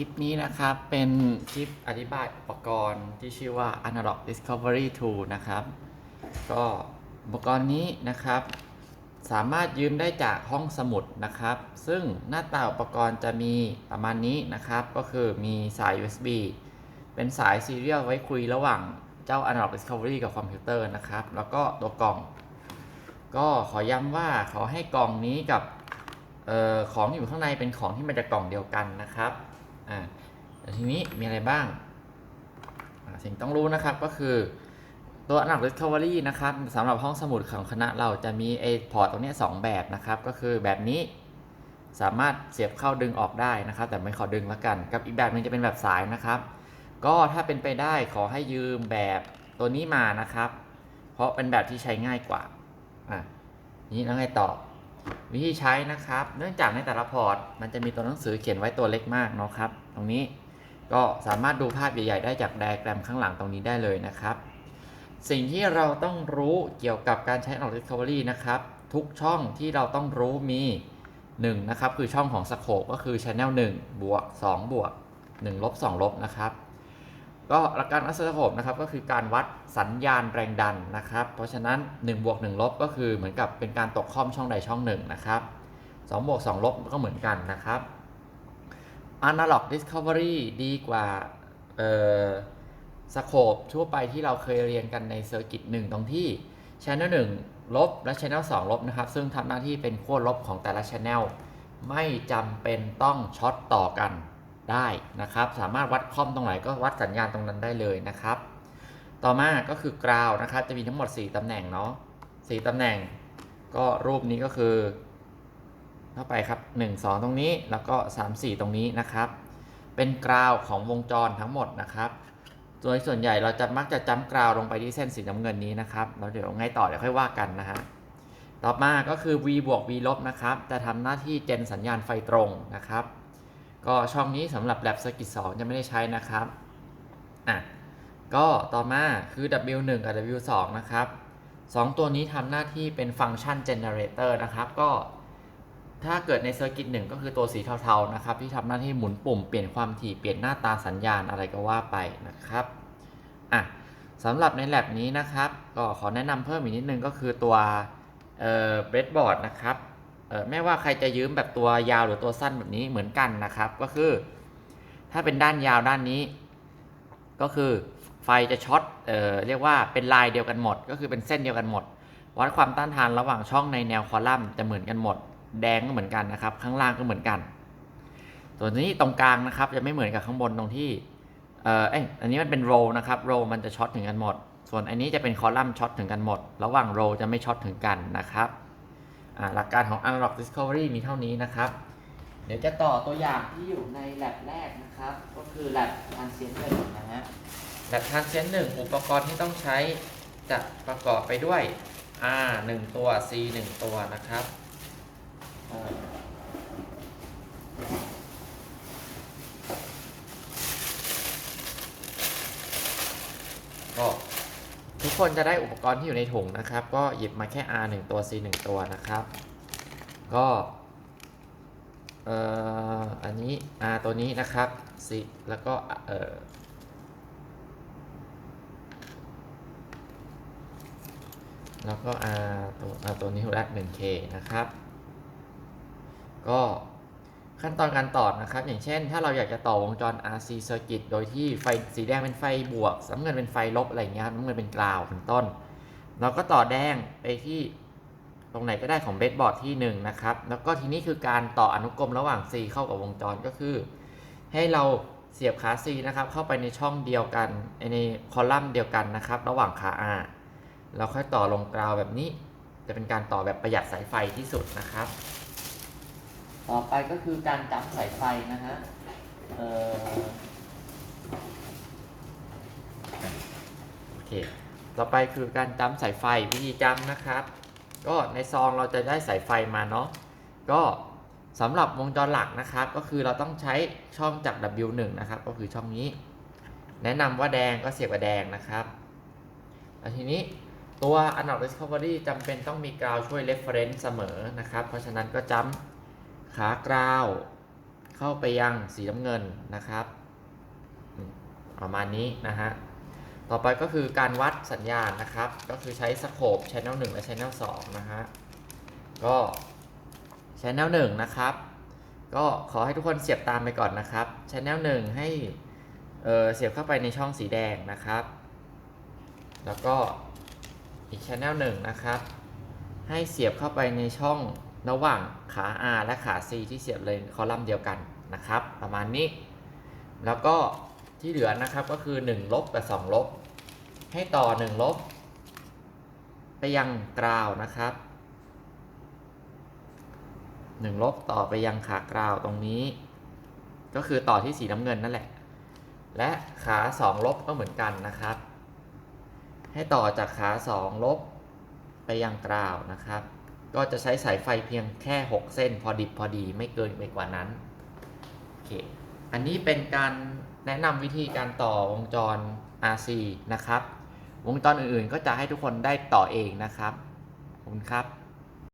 ลิปนี้นะครับ เป็นคลิปอธิบายอุปกรณ์ที่ชื่อว่า Analog Discovery Tool นะครับ ก็อุปกรณ์นี้นะครับ สามารถยืมได้จากห้องสมุดนะครับ ซึ่งหน้าตาอุปกรณ์จะมีประมาณนี้นะครับ ก็คือมีสาย USB เป็นสายซีเรียลไว้คุยระหว่างเจ้า Analog Discovery กับคอมพิวเตอร์นะครับ แล้วก็ตัวกล่อง ก็ขอย้ำว่าขอให้กล่องนี้กับออของที่อยู่ข้างในเป็นของที่มาจากกล่องเดียวกันนะครับ อ่าแต่ทีนี้มีอะไรบ้าง สิ่งต้องรู้นะครับก็คือตัว Analog Discovery นะครับสำหรับห้องสมุดของคณะเราจะมีไอพอร์ตตรงนี้ยสองแบบนะครับ ก็คือแบบนี้สามารถเสียบเข้าดึงออกได้นะครับ แต่ไม่ขอดึงแล้วกัน กับอีกแบบหนึงจะเป็นแบบสายนะครับ ก็ถ้าเป็นไปได้ขอให้ยืมแบบตัวนี้มานะครับ เพราะเป็นแบบที่ใช้ง่ายกว่าอะนี่แล้วไงต่อ วิธีใช้นะครับ เนื่องจากในแต่ละพอร์ต มันจะมีตัวหนังสือเขียนไว้ตัวเล็กมากเนาะครับ ตรงนี้ก็สามารถดูภาพใหญ่ ๆ ได้จากไดอะแกรมข้างหลังตรงนี้ได้เลยนะครับ สิ่งที่เราต้องรู้เกี่ยวกับการใช้ Analog Discovery นะครับ ทุกช่องที่เราต้องรู้มี1นะครับ คือช่องของ Scope ก็คือ Channel 1บวก2บวก1ลบ2ลบนะครับ ก็หลักการอัสโคปนะครับก็คือการวัดสัญญาณแรงดันนะครับ เพราะฉะนั้น1บวก1ลบก็คือเหมือนกับเป็นการตกค่อมช่องใดช่องหนึ่งนะครับ2บวก2ลบก็เหมือนกันนะครับ Analog Discovery ดีกว่าเอ่อสโคปทั่วไปที่เราเคยเรียนกันในเซอร์กิต1ตรงที่ Channel 1 ลบและ Channel 2 ลบนะครับ ซึ่งทำหน้าที่เป็นขั้วลบของแต่ละ Channel ไม่จำเป็นต้องช็อตต่อกัน ได้นะครับ สามารถวัดคอมตรงไหนก็วัดสัญญาณตรงนั้นได้เลยนะครับ ต่อมาก็คือกราวนะครับจะมีทั้งหมด 4ตำแหน่งเนาะ4ตำแหน่ง ก็รูปนี้ก็คือเข้าไปครับ 1 2 ตรงนี้แล้วก็ 3 4 ตรงนี้นะครับ เป็นกราวของวงจรทั้งหมดนะครับโดยส่วนใหญ่เราจะมักจะจ้ำกราวลงไปที่เส้นสีน้ำเงินนี้นะครับแล้วเดี๋ยวไงต่อเดี๋ยวค่อยว่ากันนะฮะต่อมาก็คือ V บวก V ลบนะครับ จะทำหน้าที่เจนสัญญาณไฟตรงนะครับ ก็ช่องนี้สำหรับ Lab Circuit 2จะไม่ได้ใช้นะครับอะก็ต่อมาคือ W1 กับ W2 นะครับสองตัวนี้ทำหน้าที่เป็นฟังก์ชันเจเนเรเตอร์นะครับ ก็ถ้าเกิดในเซอร์กิตหนึ่งก็คือตัวสีเทาๆนะครับ ที่ทำหน้าที่หมุนปุ่มเปลี่ยนความถี่เปลี่ยนหน้าตาสัญญาณอะไรก็ว่าไปนะครับอะสำหรับใน lab นี้นะครับ ก็ขอแนะนำเพิ่มอีกนิดนึงก็คือตัวเอ่อ breadboard นะครับ ไม่ว่าใครจะยืมแบบตัวยาวหรือตัวสั้นแบบนี้เหมือนกันนะครับ ก็คือ ถ้าเป็นด้านยาวด้านนี้ ก็คือไฟจะช็อตเออเรียกว่าเป็นลายเดียวกันหมด ก็คือเป็นเส้นเดียวกันหมด วัดความต้านทานระหว่างช่องในแนวคอลัมน์จะเหมือนกันหมด แดงก็เหมือนกันนะครับ ข้างล่างก็เหมือนกัน ส่วนนี้ตรงกลางนะครับจะไม่เหมือนกับข้างบนตรงที่เออเอยอันนี้มันเป็นโรนะครับโรมันจะช็อตถึงกันหมด ส่วนอันนี้จะเป็นคอลัมน์ช็อตถึงกันหมด ระหว่างโรจะไม่ช็อตถึงกันนะครับ หลักการของ Unlock Discovery มีเท่านี้นะครับ เดี๋ยวจะต่อตัวอย่างที่อยู่ใน lab แรกนะครับ ก็คือ lab transient หนึ่งนะฮะ lab transient หนึ่งอุปกรณ์ที่ต้องใช้จะประกอบไปด้วย R 1ตัว C 1ตัวนะครับเอ่อ ก็ทุก คนจะได้อุปกรณ์ที่อยู่ในถุงนะครับ ก็หยิบมาแค่ R 1ตัว C 1ตัวนะครับ ก็เอ่ออันนี้ R ตัวนี้นะครับ C แล้วก็เอ่อแล้วก็ R ตัว R ตัวนี้แรก 1K นะครับ ก็ ขั้นตอนการต่อนะครับ อย่างเช่น ถ้าเราอยากจะต่อวงจร RC circuit โดยที่ไฟสีแดงเป็นไฟบวกน้ำเงินเป็นไฟลบอะไรเงี้ยมัน้ำเงินเป็นกราวเป็นต้น เราก็ต่อแดงไปที่ตรงไหนก็ได้ของเบสบอร์ดที่1นะครับ แล้วก็ทีนี้คือการต่ออนุกรมระหว่าง C เข้ากับวงจรก็คือ ให้เราเสียบขา C นะครับ เข้าไปในช่องเดียวกันในคอลัมน์เดียวกันนะครับ ระหว่างขา R แล้วค่อยต่อลงกราวแบบนี้ จะเป็นการต่อแบบประหยัดสายไฟที่สุดนะครับ ต่อไปก็คือการจับสายไฟนะฮะเออโอเค ต่อไปคือการจำสายไฟวิธีจำนะครับ ก็ในซองเราจะได้สายไฟมาเนาะ ก็สำหรับวงจรหลักนะครับ ก็คือเราต้องใช้ช่องจับ W1 นะครับ ก็คือช่องนี้ แนะนำว่าแดงก็เสียบกับแดงนะครับ แล้วทีนี้ตัว Analog Discovery จำเป็นต้องมีกราวช่วย reference เสมอนะครับ เพราะฉะนั้นก็จำ ขากราว เข้าไปยังสีน้ำเงินนะครับ ประมาณนี้นะฮะ ต่อไปก็คือการวัดสัญญาณนะครับ ก็คือใช้สโคป Channel 1 และ Channel 2 นะฮะ ก็ Channel 1 นะครับ ก็ขอให้ทุกคนเสียบตามไปก่อนนะครับ Channel 1 ให้เเสียบเข้าไปในช่องสีแดงนะครับ แล้วก็อีก Channel 1 นะครับ ให้เสียบเข้าไปในช่อง ระหว่างขา R และขา C ที่เสียบเลยคอลัมน์เดียวกันนะครับ ประมาณนี้ แล้วก็ที่เหลือนะครับก็คือ 1 ลบกับ 2 ลบ ให้ต่อ 1 ลบ ไปยังกราวนะครับ 1 ลบต่อไปยังขากราวตรงนี้ ก็คือต่อที่สีน้ำเงินนั่นแหละ และขา 2 ลบก็เหมือนกันนะครับ ให้ต่อจากขา 2 ลบ ไปยังกราวนะครับ ก็จะใช้สายไฟเพียงแค่ 6 เส้น พอดิบพอดีไม่เกินไปกว่านั้นโอเคอันนี้เป็นการแนะนำวิธีการต่อวงจร RC นะครับ วงจรอื่นๆ ก็จะให้ทุกคนได้ต่อเองนะครับขอบคุณครับ